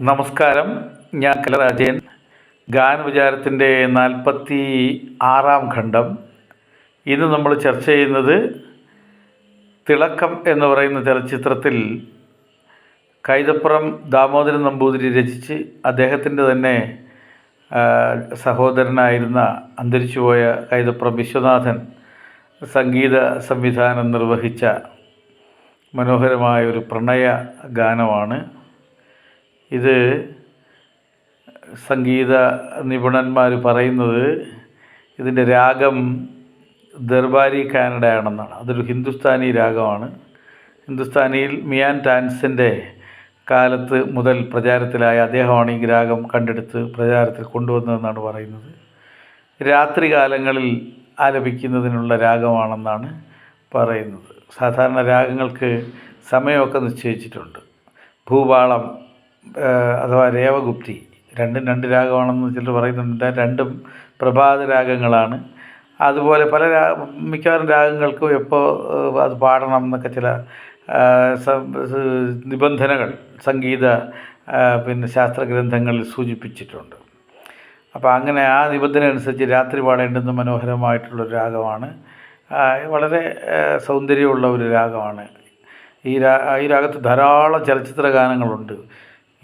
നമസ്കാരം. ഞാൻ കലരാജയൻ. ഗാനവിചാരത്തിന്റെ നാൽപ്പത്തി ആറാം ഖണ്ഡം. ഇന്ന് നമ്മൾ ചർച്ച ചെയ്യുന്നത് തിളക്കം എന്ന് പറയുന്ന ചലച്ചിത്രത്തിൽ കൈതപ്പുറം ദാമോദരൻ നമ്പൂതിരി രചിച്ച് അദ്ദേഹത്തിന്റെ തന്നെ സഹോദരനായിരുന്ന അന്തരിച്ചുപോയ കൈതപ്പുറം വിശ്വനാഥൻ സംഗീത സംവിധാനം നിർവഹിച്ച മനോഹരമായ ഒരു പ്രണയ ഗാനമാണ്. ഇത് സംഗീത നിപുണന്മാർ പറയുന്നത് ഇതിന്റെ രാഗം ദർബാരി കാനഡയാണെന്നാണ്. അതൊരു ഹിന്ദുസ്ഥാനി രാഗമാണ്. ഹിന്ദുസ്ഥാനിയിൽ മിയാൻ ടാൻസിന്റെ കാലത്ത് മുതൽ പ്രചാരത്തിലായ അദ്ദേഹമാണ് ഈ രാഗം കണ്ടെടുത്ത് പ്രചാരത്തിൽ കൊണ്ടുവന്നതെന്നാണ് പറയുന്നത്. രാത്രി കാലങ്ങളിൽ ആലപിക്കുന്നതിനുള്ള രാഗമാണെന്നാണ് പറയുന്നത്. സാധാരണ രാഗങ്ങൾക്ക് സമയമൊക്കെ നിശ്ചയിച്ചിട്ടുണ്ട്. ഭൂപാളം അഥവാ രേവഗുപ്തി. രണ്ടും രണ്ട് രാഗമാണെന്ന് ചിലർ പറയുന്നുണ്ട്. രണ്ടും പ്രഭാത രാഗങ്ങളാണ്. അതുപോലെ പല രാ മിക്കവാറും രാഗങ്ങൾക്കും എപ്പോൾ അത് പാടണം എന്നൊക്കെ ചില നിബന്ധനകൾ സംഗീത പിന്നെ ശാസ്ത്ര ഗ്രന്ഥങ്ങളിൽ സൂചിപ്പിച്ചിട്ടുണ്ട്. അപ്പോൾ അങ്ങനെ ആ നിബന്ധന അനുസരിച്ച് രാത്രി പാടേണ്ടുന്ന മനോഹരമായിട്ടുള്ളൊരു രാഗമാണ്. വളരെ സൗന്ദര്യമുള്ള ഒരു രാഗമാണ്. ഈ രാ ഈ രാഗത്ത് ധാരാളം ചലച്ചിത്ര ഗാനങ്ങളുണ്ട്.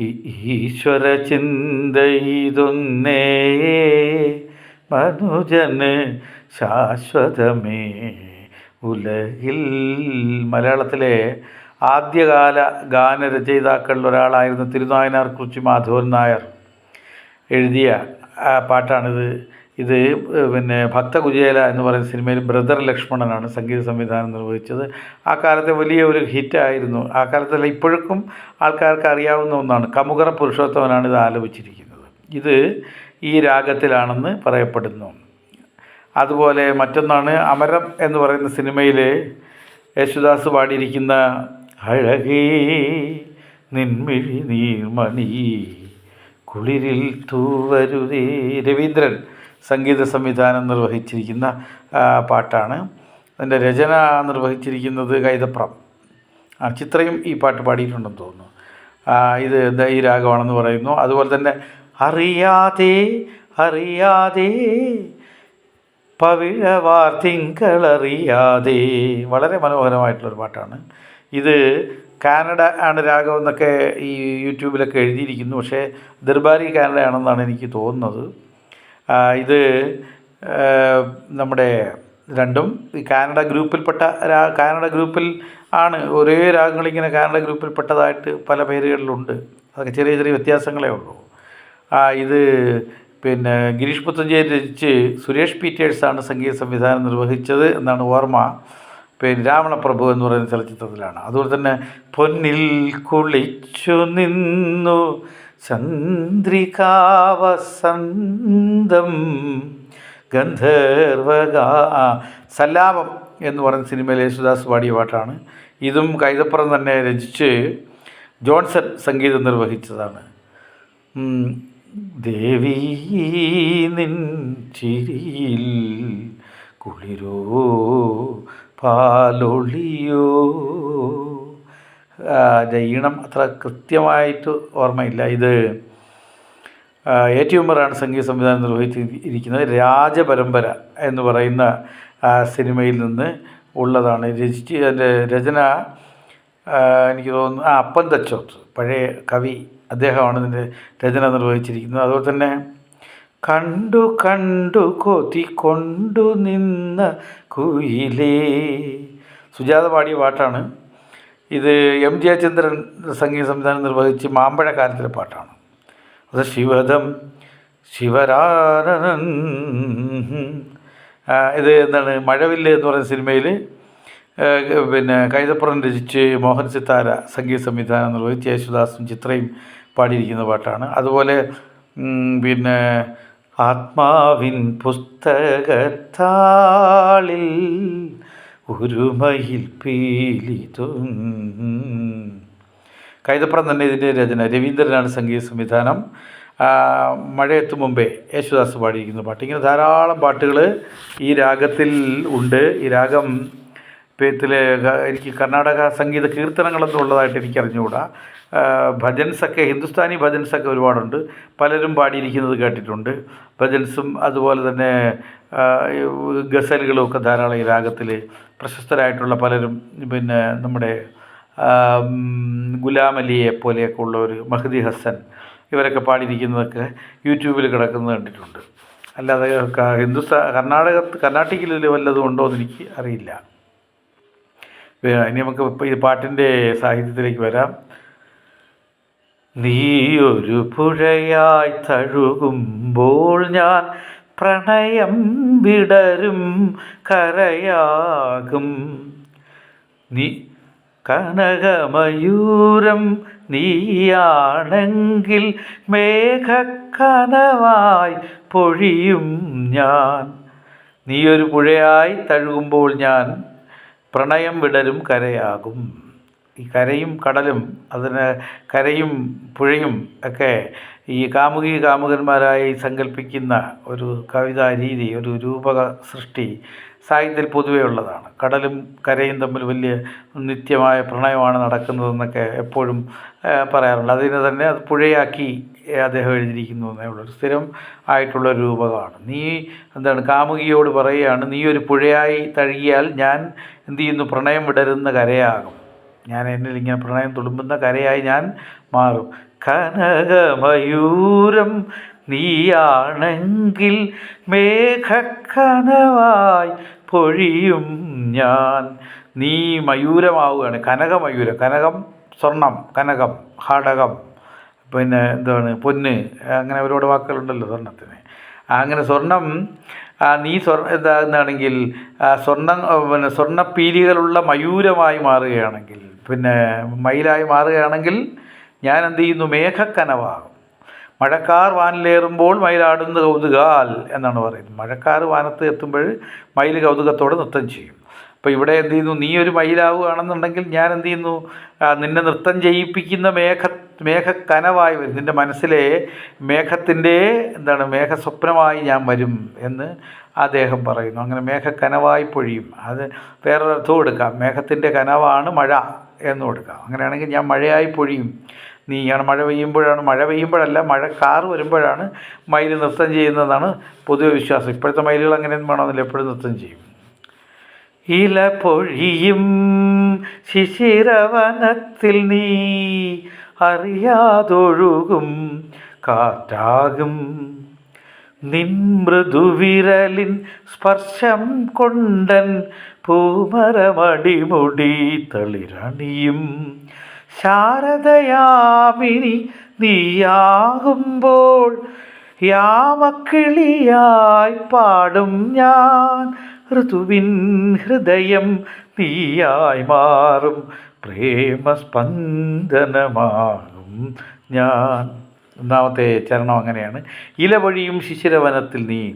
ഈശ്വര ചിന്തയിതൊന്നേ മനുജന് ശാശ്വതമേ. ഉലകിൽ മലയാളത്തിലെ ആദ്യകാല ഗാനരചയിതാക്കളിൽ ഒരാളായിരുന്നു തിരുനായനാർ കുറിച്ച് മാധവൻ നായർ. എഴുതിയ പാട്ടാണിത്. ഇത് പിന്നെ ഭക്തകുചേല എന്ന് പറയുന്ന സിനിമയിൽ ബ്രദർ ലക്ഷ്മണനാണ് സംഗീത സംവിധാനം നിർവഹിച്ചത്. ആ കാലത്തെ വലിയ ഒരു ഹിറ്റായിരുന്നു ആ കാലത്തല്ല ഇപ്പോഴും ആൾക്കാർക്ക് അറിയാവുന്ന ഒന്നാണ്. കമുകറ പുരുഷോത്തമനാണ് ഇത് ആലപിച്ചിരിക്കുന്നത്. ഇത് ഈ രാഗത്തിലാണെന്ന് പറയപ്പെടുന്നു. അതുപോലെ മറ്റൊന്നാണ് അമരം എന്ന് പറയുന്ന സിനിമയിൽ യേശുദാസ് പാടിയിരിക്കുന്ന അഴകേ നിൻമിഴി നീർമണി കുളിരിൽ തൂവരുതേ രവീന്ദ്രൻ. സംഗീത സംവിധാനം നിർവഹിച്ചിരിക്കുന്ന പാട്ടാണ്. അതിന്റെ രചന നിർവഹിച്ചിരിക്കുന്നത് കൈതപ്രം ചിത്രയും ഈ പാട്ട് പാടിയിട്ടുണ്ടെന്ന് തോന്നുന്നു. ഇത് ഈ രാഗമാണെന്ന് പറയുന്നു. അതുപോലെ തന്നെ അറിയാതെ അറിയാതെ പവിഴവാർ തിങ്കളറിയാതെ വളരെ മനോഹരമായിട്ടുള്ളൊരു പാട്ടാണ്. ഇത് കാനഡ ആണ് രാഗം എന്നൊക്കെ ഈ യൂട്യൂബിലൊക്കെ എഴുതിയിരിക്കുന്നു. പക്ഷേ ദർബാരി കാനഡയാണെന്നാണ് എനിക്ക് തോന്നുന്നത്. ഇത് നമ്മുടെ രണ്ടും കാനഡ ഗ്രൂപ്പിൽപ്പെട്ട കാനഡ ഗ്രൂപ്പിൽ ആണ്. ഒരേ രാഗങ്ങളിങ്ങനെ കാനഡ ഗ്രൂപ്പിൽപ്പെട്ടതായിട്ട് പല പേരുകളിലുണ്ട്. അതൊക്കെ ചെറിയ ചെറിയ വ്യത്യാസങ്ങളേ ഉള്ളൂ. ആ ഇത് പിന്നെ ഗിരീഷ് പുത്തഞ്ചേരി രചിച്ച് സുരേഷ് പീറ്റേഴ്സാണ് സംഗീത സംവിധാനം നിർവഹിച്ചത് എന്നാണ് ഓർമ്മ. പിന്നെ രാവണപ്രഭു എന്ന് പറയുന്ന ചലച്ചിത്രത്തിലാണ്. അതുപോലെ തന്നെ പൊന്നിൽ കുളിച്ചു നിന്നു. ചന്ദ്രികാവസന്തം ഗന്ധർവഗാ. സല്ലാപം എന്ന് പറയുന്ന സിനിമയിൽ യേശുദാസ് പാടിയ പാട്ടാണ്. ഇതും കൈതപ്പുറം തന്നെ രചിച്ച് ജോൺസൺ സംഗീതം നിർവഹിച്ചതാണ്. ദേവി നിൻ ചിരിയിൽ കുളിരോ പാലൊളിയോ. ഈണം അത്ര കൃത്യമായിട്ട് ഓർമ്മയില്ല. ഇത് എ ടി ഉമ്മറാണ് സംഗീത സംവിധാനം നിർവഹിച്ചിരിക്കുന്നത് രാജപരമ്പര എന്ന് പറയുന്ന സിനിമയിൽ നിന്ന് ഉള്ളതാണ്. രചിച്ച് അതിന്റെ രചന എനിക്ക് തോന്നുന്നു ആ അപ്പൻ തച്ചോത്ത് പഴയ കവി അദ്ദേഹമാണ് ഇതിന്റെ രചന നിർവഹിച്ചിരിക്കുന്നത്. അതുപോലെ തന്നെ കണ്ടു കണ്ടു കൊതി കൊണ്ടു നിന്ന കുയിലേ. സുജാത പാടിയ പാട്ടാണ് ഇത് എം ജയചന്ദ്രൻ സംഗീത സംവിധാനം നിർവഹിച്ച് മാമ്പഴക്കാലത്തിലെ പാട്ടാണ്. അത് ശിവദം ശിവരാനൻ ഇത് എന്താണ് മഴവില്ല് എന്ന് പറയുന്ന സിനിമയിൽ പിന്നെ കൈതപ്പുറം രചിച്ച് മോഹൻ സിത്താര സംഗീത സംവിധാനം നിർവഹിച്ച് യേശുദാസും ചിത്രയും പാടിയിരിക്കുന്ന പാട്ടാണ്. അതുപോലെ പിന്നെ ആത്മാവിൻ പുസ്തകത്താളിൽ ഒരു മയിൽ പീലിതും കൈതപ്പുറം തന്നെ ഇതിന്റെ രചന. രവീന്ദ്രനാണ് സംഗീത സംവിധാനം. മഴയെത്തും മുമ്പേ യേശുദാസ് പാടിയിരിക്കുന്ന പാട്ട്. ഇങ്ങനെ ധാരാളം പാട്ടുകൾ ഈ രാഗത്തിൽ ഉണ്ട്. ഈ രാഗം പേത്തിലെ എനിക്ക് കർണാടക സംഗീത കീർത്തനങ്ങളൊന്നും ഉള്ളതായിട്ട് എനിക്ക് ഭജൻസൊക്കെ ഹിന്ദുസ്ഥാനി ഭജൻസൊക്കെ ഒരുപാടുണ്ട്. പലരും പാടിയിരിക്കുന്നത് കേട്ടിട്ടുണ്ട്. ഭജൻസും അതുപോലെ തന്നെ ഗസലുകളും ഒക്കെ ധാരാളം ഈ രാഗത്തിൽ പ്രശസ്തരായിട്ടുള്ള പലരും പിന്നെ നമ്മുടെ ഗുലാം അലിയെ പോലെയൊക്കെ ഉള്ളവർ മഹദി ഹസൻ ഇവരൊക്കെ പാടിയിരിക്കുന്നതൊക്കെ യൂട്യൂബിൽ കിടക്കുന്നത് കണ്ടിട്ടുണ്ട്. അല്ലാതെ ഹിന്ദുസ്ഥാ കർണാടക കർണാട്ടിക്കിൽ വല്ലതും ഉണ്ടോ എന്ന് എനിക്ക് അറിയില്ല. ഇനി നമുക്ക് ഈ പാട്ടിന്റെ സാഹിത്യത്തിലേക്ക് വരാം. നീയൊരു പുഴയായി തഴുകുമ്പോൾ ഞാൻ പ്രണയം വിടരും കരയാകും. നീ കനകമയൂരം നീയാണെങ്കിൽ മേഘക്കനവായി പൊഴിയും ഞാൻ. നീയൊരു പുഴയായി തഴുകുമ്പോൾ ഞാൻ പ്രണയം വിടരും കരയാകും. ഈ കരയും കടലും അതിന് കരയും പുഴയും ഒക്കെ ഈ കാമുകി കാമുകന്മാരായി സങ്കല്പിക്കുന്ന ഒരു കവിതാ രീതി ഒരു രൂപക സൃഷ്ടി സാഹിത്യത്തിൽ പൊതുവേ ഉള്ളതാണ്. കടലും കരയും തമ്മിൽ വലിയ നിത്യമായ പ്രണയമാണ് നടക്കുന്നതെന്നൊക്കെ എപ്പോഴും പറയാറുണ്ട്. അതിനെ തന്നെ അത് പുഴയാക്കി അദ്ദേഹം എഴുതിയിരിക്കുന്നു എന്നേ ഉള്ളൂ. സ്ഥിരം ആയിട്ടുള്ള രൂപകമാണ്. നീ എന്താണ് കാമുകിയോട് പറയുകയാണ് നീ ഒരു പുഴയായി തഴുകിയാൽ ഞാൻ എന്തു ചെയ്യുന്നു? പ്രണയം വിടരുന്ന കരയാകും. ഞാൻ എന്നിൽ ഇങ്ങനെ പ്രണയം തുളുമ്പുന്ന കരയായി ഞാൻ മാറും. കനകമയൂരം നീയാണെങ്കിൽ മേഘക്കനവായി പൊഴിയും ഞാൻ. നീ മയൂരമാവുകയാണ്. കനകമയൂരം കനകം സ്വർണം കനകം ഹാടകം പിന്നെ എന്താണ്? പൊന്ന്. അങ്ങനെ ഒരുപാട് വാക്കുകളുണ്ടല്ലോ സ്വർണത്തിന്. അങ്ങനെ സ്വർണം നീ സ്വർ എന്താണെങ്കിൽ സ്വർണം പിന്നെ സ്വർണപ്പീലികളുള്ള മയൂരമായി മാറുകയാണെങ്കിൽ പിന്നെ മയിലായി മാറുകയാണെങ്കിൽ ഞാൻ എന്ത് ചെയ്യുന്നു? മേഘക്കനവാകും. മഴക്കാർ വാനിലേറുമ്പോൾ മയിലാടുന്ന കൗതുകാൽ എന്നാണ് പറയുന്നത്. മഴക്കാർ വാനത്ത് എത്തുമ്പോൾ മയിൽ കൗതുകത്തോടെ നൃത്തം ചെയ്യും. അപ്പോൾ ഇവിടെ എന്ത് ചെയ്യുന്നു? നീ ഒരു മയിലാവുകയാണെന്നുണ്ടെങ്കിൽ ഞാൻ എന്ത് ചെയ്യുന്നു? നിന്നെ നൃത്തം ചെയ്യിപ്പിക്കുന്ന മേഘ മേഘക്കനവായി വരും. നിന്റെ മനസ്സിലെ മേഘത്തിന്റെ എന്താണ്? മേഘസ്വപ്നമായി ഞാൻ വരും എന്ന് അദ്ദേഹം പറയുന്നു. അങ്ങനെ മേഘക്കനവായി പൊഴിയും. അത് വേറൊരർത്ഥവും എടുക്കാം. മേഘത്തിന്റെ കനവാണ് മഴ. എന്നും കൊടുക്കാം. അങ്ങനെയാണെങ്കിൽ ഞാൻ മഴയായി പൊഴിയും. നീയാണ് മഴ പെയ്യുമ്പോഴാണ് മഴ പെയ്യുമ്പോഴല്ല മഴ കാറ് വരുമ്പോഴാണ് മയിൽ നൃത്തം ചെയ്യുന്നതാണ് പൊതുവെ വിശ്വാസം. ഇപ്പോഴത്തെ മയിലുകൾ അങ്ങനെയൊന്നും വേണമെന്നില്ല എപ്പോഴും നൃത്തം ചെയ്യും. ഇല പൊഴിയും ശിശിരവനത്തിൽ നീ അറിയാതൊഴുകും കാറ്റാകും. നിൻ മൃദുവിരലിൻ സ്പർശം കൊണ്ടൻ പൂമരമടിമുടി തളിരണിയും. ശാരദയാമിനി നീയാകുമ്പോൾ യാമക്കിളിയായി പാടും ഞാൻ. ഋതുവിൻ ഹൃദയം നീയായി മാറും. പ്രേമസ്പന്ദനമാകും ഞാൻ. ഒന്നാമത്തെ ചരണം അങ്ങനെയാണ്. ഇലവഴിയും ശിശിരവനത്തിൽ നീ.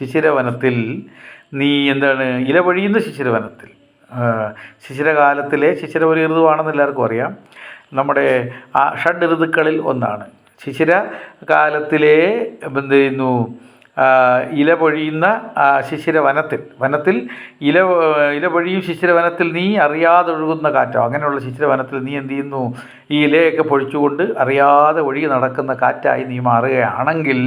ശിശിരവനത്തിൽ നീ എന്താണ് ഇലവഴിയുന്ന ശിശിരവനത്തിൽ. ആ, ശിശിരകാലത്തിലെ ശിശിര ഒരു ഋതുവാണെന്ന് എല്ലാവർക്കും അറിയാം. നമ്മുടെ ആ ഷഡ് ഋതുക്കളിൽ ഒന്നാണ്. ശിശിര കാലത്തിലെ എന്ത് ചെയ്യുന്നു ഇല പൊഴിയുന്ന ശിശിര വനത്തിൽ വനത്തിൽ ഇല ഇല പൊഴിയും ശിശിര വനത്തിൽ നീ അറിയാതെ ഒഴുകുന്ന കാറ്റോ അങ്ങനെയുള്ള ശിശിര വനത്തിൽ നീ എന്ത് ചെയ്യുന്നു ഈ ഇലയൊക്കെ പൊഴിച്ചുകൊണ്ട് അറിയാതെ ഒഴുകി നടക്കുന്ന കാറ്റായി നീ മാറുകയാണെങ്കിൽ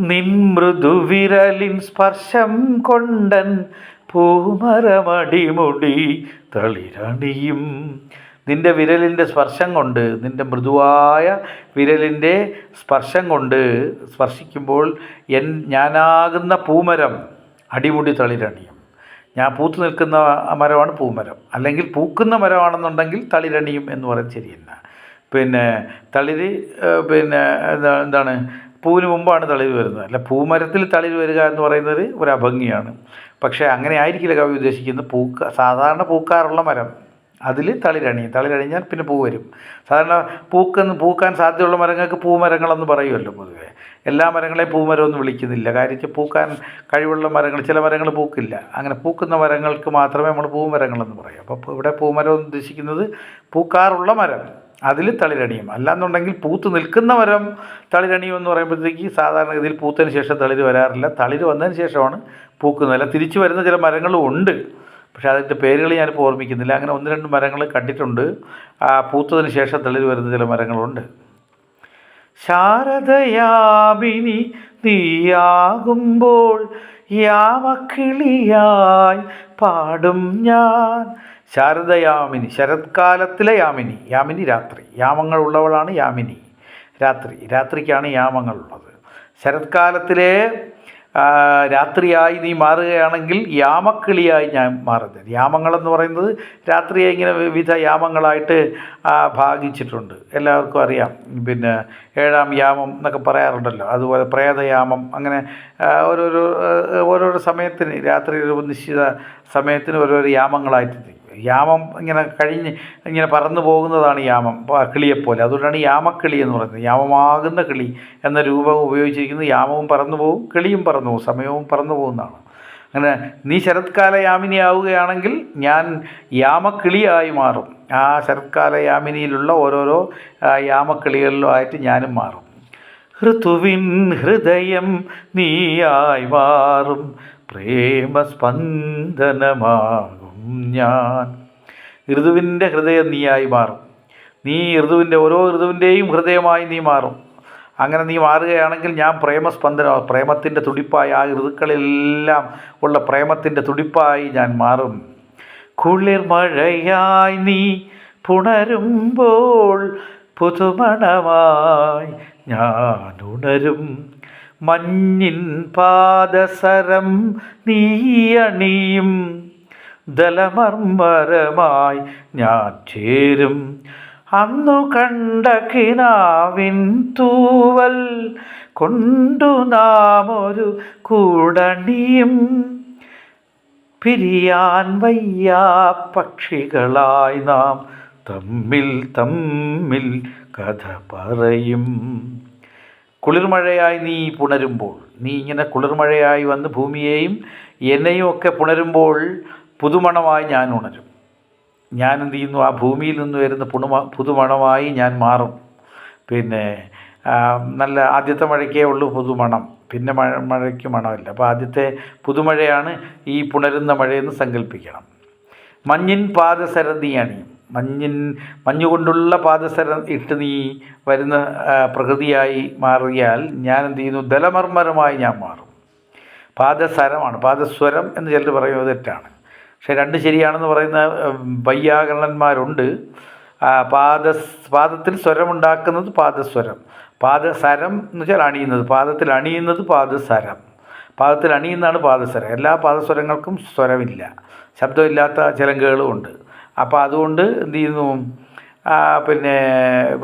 നിൻ മൃദുവിരലിൻ സ്പർശം കൊണ്ടൻ പൂമരമടിമുടി തളിരണിയും. നിന്റെ വിരലിന്റെ സ്പർശം കൊണ്ട് നിന്റെ മൃദുവായ വിരലിന്റെ സ്പർശം കൊണ്ട് സ്പർശിക്കുമ്പോൾ എൻ ഞാനാകുന്ന പൂമരം അടിമുടി തളിരണിയും. ഞാൻ പൂത്തു നിൽക്കുന്ന മരമാണ് പൂമരം. അല്ലെങ്കിൽ പൂക്കുന്ന മരമാണെന്നുണ്ടെങ്കിൽ തളിരണിയും എന്ന് പറയുന്നത് ശരിയല്ല. പിന്നെ തളിര് പിന്നെ എന്താ- എന്താണ്? പൂവിന് മുമ്പാണ് തളിര് വരുന്നത്. അല്ല പൂമരത്തിൽ തളിര് വരിക എന്ന് പറയുന്നത് ഒരു അഭംഗിയാണ്. പക്ഷേ അങ്ങനെ ആയിരിക്കില്ല കവി ഉദ്ദേശിക്കുന്നത്. പൂക്ക സാധാരണ പൂക്കാറുള്ള മരം. അതിൽ തളിരണിയും തളിരണിഞ്ഞാൽ പിന്നെ പൂ വരും. സാധാരണ പൂക്കെന്ന് പൂക്കാൻ സാധ്യതയുള്ള മരങ്ങൾക്ക് പൂമരങ്ങളെന്ന് പറയുമല്ലോ പൊതുവേ. എല്ലാ മരങ്ങളെയും പൂമരം ഒന്നും വിളിക്കുന്നില്ല. കാര്യം പൂക്കാൻ കഴിവുള്ള മരങ്ങൾ ചില മരങ്ങൾ പൂക്കില്ല. അങ്ങനെ പൂക്കുന്ന മരങ്ങൾക്ക് മാത്രമേ നമ്മൾ പൂമരങ്ങളെന്ന് പറയൂ. അപ്പോൾ ഇവിടെ പൂമരം ഉദ്ദേശിക്കുന്നത് പൂക്കാറുള്ള മരം. അതിൽ തളിരണിയും. അല്ലാന്നുണ്ടെങ്കിൽ പൂത്ത് നിൽക്കുന്ന മരം തളിരണിയും എന്ന് പറയുമ്പോഴത്തേക്ക് സാധാരണഗതിയിൽ പൂത്തതിന് ശേഷം തളിര് വരാറില്ല. തളിര് വന്നതിന് ശേഷമാണ് പൂക്കുന്നത്. അല്ല തിരിച്ചു വരുന്ന ചില മരങ്ങളും ഉണ്ട്. പക്ഷേ അതിന്റെ പേരുകൾ ഞാനിപ്പോൾ ഓർമ്മിക്കുന്നില്ല. അങ്ങനെ ഒന്ന് രണ്ട് മരങ്ങൾ കണ്ടിട്ടുണ്ട്. ആ പൂത്തതിന് ശേഷം തളിര് വരുന്ന ചില മരങ്ങളുണ്ട്. ശാരദയാമിനി നീയാകുമ്പോൾ യാമക്കിളിയായി പാടും ഞാൻ. ശാരദയാമിനി ശരത്കാലത്തിലെ യാമിനി യാമിനി രാത്രി. യാമങ്ങളുള്ളവളാണ് യാമിനി. രാത്രി. രാത്രിക്കാണ് യാമങ്ങളുള്ളത് ശരത്കാലത്തിലെ രാത്രിയായി നീ മാറുകയാണെങ്കിൽ യാമക്കിളിയായി ഞാൻ മാറുന്നത് യാമങ്ങളെന്ന് പറയുന്നത് രാത്രിയെ ഇങ്ങനെ വിവിധ യാമങ്ങളായിട്ട് ഭാഗിച്ചിട്ടുണ്ട്. എല്ലാവർക്കും അറിയാം. പിന്നെ ഏഴാം യാമം എന്നൊക്കെ പറയാറുണ്ടല്ലോ. അതുപോലെ പ്രേതയാമം അങ്ങനെ ഓരോരോ ഓരോരോ സമയത്തിന് രാത്രി ഒരു നിശ്ചിത സമയത്തിന് ഓരോരോ യാമങ്ങളായിട്ട്. യാമം ഇങ്ങനെ കഴിഞ്ഞ് ഇങ്ങനെ പറന്നു പോകുന്നതാണ് യാമം കിളിയെപ്പോലെ. അതുകൊണ്ടാണ് യാമക്കിളി എന്ന് പറയുന്നത്. യാമമാകുന്ന കിളി എന്ന രൂപം ഉപയോഗിച്ചിരിക്കുന്നത് യാമവും പറന്നു പോകും കിളിയും പറന്നു പോകും സമയവും പറന്നു പോകുന്നതാണ്. അങ്ങനെ നീ ശരത്കാല യാമിനിയാവുകയാണെങ്കിൽ ഞാൻ യാമക്കിളിയായി മാറും. ആ ശരത്കാല യാമിനിയിലുള്ള ഓരോരോ യാമക്കിളികളിലും ആയിട്ട് ഞാനും മാറും. ഋതുവിൻ ഹൃദയം നീയായി മാറും പ്രേമസ്പന്ദനമാകും. ഞാൻ. ഋതുവിന്റെ ഹൃദയം നീയായി മാറും. നീ ഋതുവിന്റെ ഓരോ ഋതുവിന്റെയും ഹൃദയമായി നീ മാറും. അങ്ങനെ നീ മാറുകയാണെങ്കിൽ ഞാൻ പ്രേമസ്പന്ദന പ്രേമത്തിന്റെ തുടിപ്പായി ആ ഋതുക്കളിലെല്ലാം ഉള്ള പ്രേമത്തിന്റെ തുടിപ്പായി ഞാൻ മാറും. കുളിർമഴയായി നീ പുണരുമ്പോൾ പുതുമണമായി ഞാൻ ഉണരും. മഞ്ഞിൻ പാദസരം നീയണിയും ദലമർമരമായി ഞാൻ ചേരും. അന്നു കണ്ട കിനാവിൻ തൂവൽ കൊണ്ടു നാം ഒരു കൂടണിയും. പിരിയാൻ വയ്യാ പക്ഷികളായി നാം തമ്മിൽ തമ്മിൽ കഥ പറയും. കുളിർമഴയായി നീ പുണരുമ്പോൾ നീ ഇങ്ങനെ കുളിർമഴയായി വന്ന് ഭൂമിയെയും എന്നെയും ഒക്കെ പുണരുമ്പോൾ പുതുമണമായി ഞാൻ ഉണരും. ഞാൻ എന്ത് ചെയ്യുന്നു? ആ ഭൂമിയിൽ നിന്ന് വരുന്ന പുണുമ പുതുമണമായി ഞാൻ മാറും. പിന്നെ നല്ല ആദ്യത്തെ മഴയ്ക്കേ ഉള്ളൂ പുതുമണം. പിന്നെ മഴ മഴയ്ക്ക് മണമില്ല. അപ്പോൾ ആദ്യത്തെ പുതുമഴയാണ് ഈ പുണരുന്ന മഴയെന്ന് സങ്കല്പിക്കണം മഞ്ഞിൻ പാദസര നീ അണിയും മഞ്ഞിൻ മഞ്ഞുകൊണ്ടുള്ള പാദസരം ഇട്ട് നീ വരുന്ന പ്രകൃതിയായി മാറിയാൽ ഞാൻ എന്ത് ചെയ്യുന്നു? ദലമർമ്മരമായി ഞാൻ മാറും. പാദസരമാണ്. പാദസ്വരം എന്ന് ചിലർ പറയുന്നത് തെറ്റാണ്. പക്ഷേ രണ്ട് ശരിയാണെന്ന് പറയുന്ന വൈയാകരണന്മാരുണ്ട്. പാദ പാദത്തിൽ സ്വരമുണ്ടാക്കുന്നത് പാദസ്വരം. പാദസരം എന്ന് വെച്ചാൽ അണിയുന്നത്. പാദത്തിൽ അണിയുന്നത് പാദസരം. പാദത്തിൽ അണിയുന്നതാണ് പാദസ്വരം. എല്ലാ പാദസ്വരങ്ങൾക്കും സ്വരമില്ല. ശബ്ദമില്ലാത്ത ചിലങ്കകളും ഉണ്ട്. അപ്പോൾ അതുകൊണ്ട് എന്ത് ചെയ്യുന്നു? പിന്നെ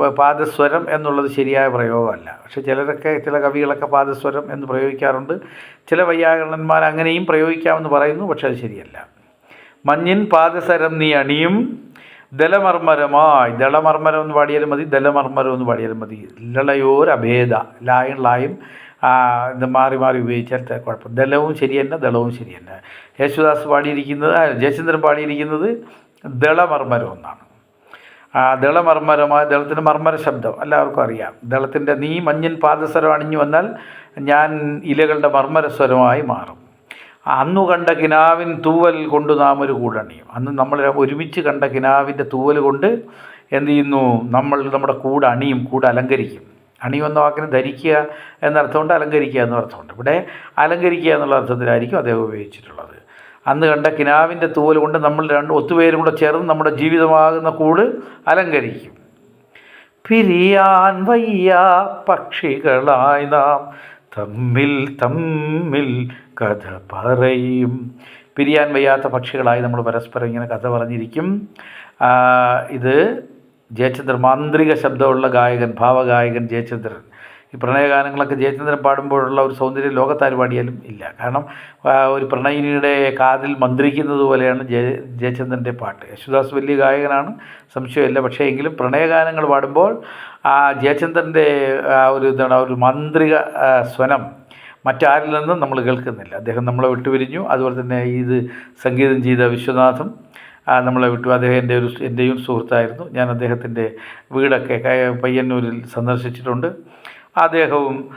പാദസ്വരം എന്നുള്ളത് ശരിയായ പ്രയോഗമല്ല. പക്ഷെ ചിലരൊക്കെ ചില കവികളൊക്കെ പാദസ്വരം എന്ന് പ്രയോഗിക്കാറുണ്ട്. ചില വൈയാകരണന്മാർ അങ്ങനെയും പ്രയോഗിക്കാമെന്ന് പറയുന്നു പക്ഷെ അത് ശരിയല്ല. മഞ്ഞിൻ പാദസരം നീ അണിയും. ദലമർമരമായി ദളമർമരം എന്ന് പാടിയാലും മതി ദലമർമരം എന്ന് പാടിയാലും മതി. ലളയോർ അഭേദ ലായും ലായും ഇത് മാറി മാറി ഉപയോഗിച്ചാൽ കുഴപ്പം. ദലവും ശരി തന്നെ ദളവും ശരി തന്നെ യേശുദാസ് പാടിയിരിക്കുന്നത് ജയചന്ദ്രൻ പാടിയിരിക്കുന്നത് ദളമർമരം എന്നാണ്. ആ ദളമർമരമായ ദളത്തിന്റെ മർമ്മര ശബ്ദം എല്ലാവർക്കും അറിയാം. ദളത്തിന്റെ നീ മഞ്ഞൻ പാദസ്വരം അണിഞ്ഞു വന്നാൽ ഞാൻ ഇലകളുടെ മർമ്മര സ്വരമായി മാറും. അന്നു കണ്ട കിനാവിൻ തൂവൽ കൊണ്ട് നാം ഒരു കൂടണിയും. അന്ന് നമ്മൾ ഒരുമിച്ച് കണ്ട കിനാവിന്റെ തൂവൽ കൊണ്ട് എന്ത് ചെയ്യുന്നു? നമ്മൾ നമ്മുടെ കൂട് അണിയും കൂട് അലങ്കരിക്കും. അണിയും എന്ന വാക്കിന് ധരിക്കുക എന്നർത്ഥമുണ്ട് അലങ്കരിക്കുക എന്ന അർത്ഥമുണ്ട്. ഇവിടെ അലങ്കരിക്കുക എന്നുള്ള അർത്ഥത്തിലായിരിക്കും അദ്ദേഹം ഉപയോഗിച്ചിട്ടുള്ളത്. അന്ന് കണ്ട കിനാവിന്റെ തൂവൽ കൊണ്ട് നമ്മൾ രണ്ട് ഒത്തുപേരും കൂടെ ചേർന്ന് നമ്മുടെ ജീവിതമാകുന്ന കൂട് അലങ്കരിക്കും. പിരിയാൻ വയ്യ പക്ഷികളായി നാം തമ്മിൽ തമ്മിൽ കഥ പറയും. പിരിയാൻ വയ്യാത്ത പക്ഷികളായി നമ്മൾ പരസ്പരം ഇങ്ങനെ കഥ പറഞ്ഞിരിക്കും. ഇത് ജയചന്ദ്രൻ മാന്ത്രിക ശബ്ദമുള്ള ഗായകൻ ഭാവഗായകൻ ജയചന്ദ്രൻ. ഈ പ്രണയഗാനങ്ങളൊക്കെ ജയചന്ദ്രൻ പാടുമ്പോഴുള്ള ഒരു സൗന്ദര്യം ലോകത്താര് പാടിയാലും ഇല്ല. കാരണം ഒരു പ്രണയിനിയുടെ കാതിൽ മന്ത്രിക്കുന്നത് പോലെയാണ് ജയ ജയചന്ദ്രന്റെ പാട്ട്. യേശുദാസ് വലിയ ഗായകനാണ് സംശയമില്ല. പക്ഷേ എങ്കിലും പ്രണയഗാനങ്ങൾ പാടുമ്പോൾ ആ ജയചന്ദ്രന്റെ ഒരു ഇതാണ് ഒരു മാന്ത്രിക സ്വനം മറ്റാരിൽ നിന്നും നമ്മൾ കേൾക്കുന്നില്ല. അദ്ദേഹം നമ്മളെ വിട്ടുപിരിഞ്ഞു. അതുപോലെ തന്നെ ഇത് സംഗീതം ചെയ്ത വിശ്വനാഥം നമ്മളെ വിട്ടു. അദ്ദേഹം എന്റെ ഒരു എന്റെയും സുഹൃത്തായിരുന്നു. ഞാൻ അദ്ദേഹത്തിന്റെ വീടൊക്കെ പയ്യന്നൂരിൽ സന്ദർശിച്ചിട്ടുണ്ട്. അദ്ദേഹവും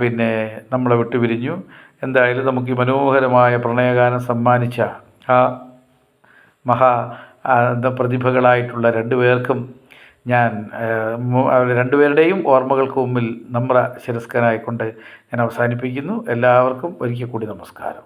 പിന്നെ നമ്മളെ വിട്ടുപിരിഞ്ഞു. എന്തായാലും നമുക്ക് ഈ മനോഹരമായ പ്രണയഗാനം സമ്മാനിച്ച ആ മഹാ പ്രതിഭകളായിട്ടുള്ള രണ്ടു പേർക്കും ഞാൻ രണ്ടുപേരുടെയും ഓർമ്മകൾക്ക് മുമ്പിൽ നമ്ര ശിരസ്കനായിക്കൊണ്ട് ഞാൻ അവസാനിപ്പിക്കുന്നു. എല്ലാവർക്കും ഒരിക്കൽ കൂടി നമസ്കാരം.